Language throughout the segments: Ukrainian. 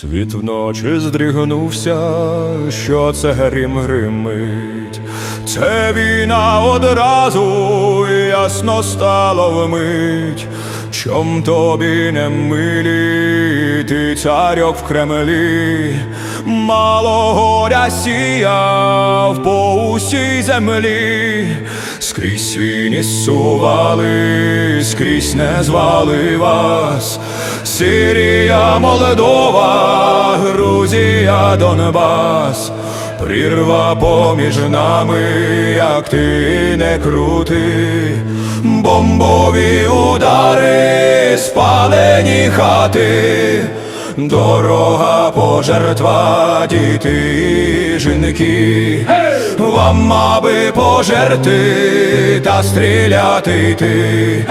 Світ вночі здригнувся, що це грім гримить. Це війна одразу ясно стало вмить. Чом тобі не милі, ти царьок в Кремлі, мало горя сіяв по усій землі, скрізь свіні сували, скрізь не звали вас. Сирія, Молдова, Грузія, Донбас, прірва поміж нами, як ти не крути, бомбові удари, спалені хати, дорога пожертва, діти жінки, вам аби пожерти та стріляти йти.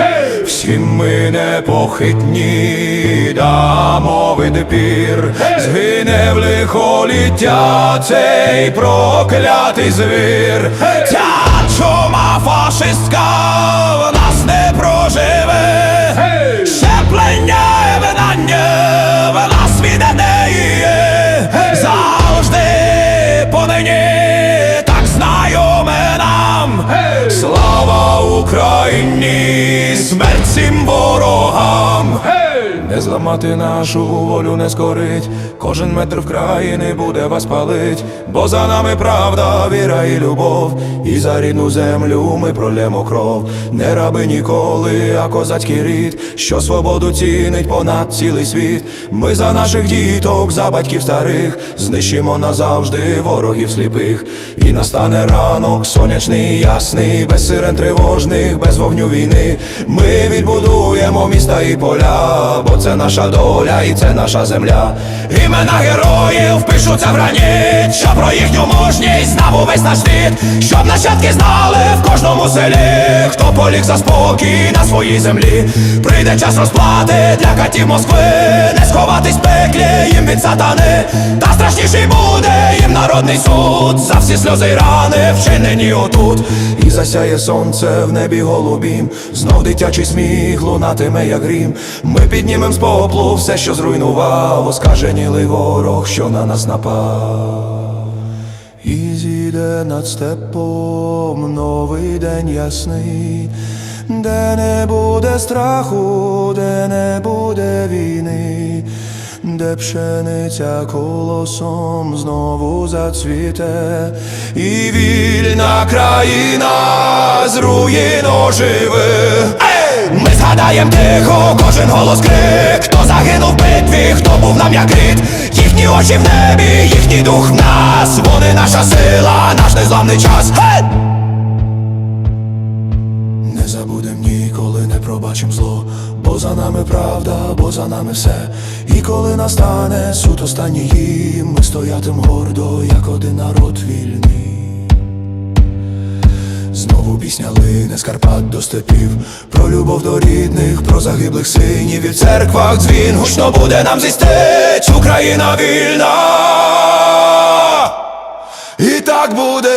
Всі ми непохитні, дамо відпір, згине в лихоліття цей проклятий звір. Ця чума фашистська symbol Зламати нашу волю не скорить, кожен метр в краї не буде вас палить, бо за нами правда, віра і любов, і за рідну землю ми пролємо кров, не раби ніколи, а козацький рід, що свободу цінить понад цілий світ. Ми за наших діток, за батьків старих, знищимо назавжди ворогів сліпих, і настане ранок, сонячний, ясний, без сирен тривожних, без вогню війни. Ми відбудуємо міста і поля, бо це наша доля і це наша земля. Імена героїв пишуться в граніт, що про їхню мужність знав увесь наш світ, щоб нащадки знали в кожному селі, хто поліг за спокій на своїй землі. Прийде час розплати для катів Москви, не сховатись пеклі їм від сатани, та страшніший буде їм народний суд за всі сльози й рани, вчинені отут. І засяє сонце в небі голубім, знов дитячий сміх лунатиме, як грім. Ми піднімем з поплу все, що зруйнував, оскаженілий ворог, що на нас напав. І зійде над степом новий день ясний, де не буде страху, де не буде війни, де пшениця колосом знову зацвіте, і вільна країна з руїн оживе. Ми згадаєм тихо, кожен голос крик, хто загинув в битві, хто був нам як рід, їхні очі в небі, їхній дух в нас, вони наша сила, наш незламний час. Гей! Не забудем ніколи, не пробачим зло, бо за нами правда, бо за нами все. І коли настане суд останній, ми стоятим гордо, як один народ вільний. Знову пісня лине з Карпат до степів. Про любов до рідних, про загиблих синів. І в церквах дзвін гучно буде нам зістить Україна вільна. І так буде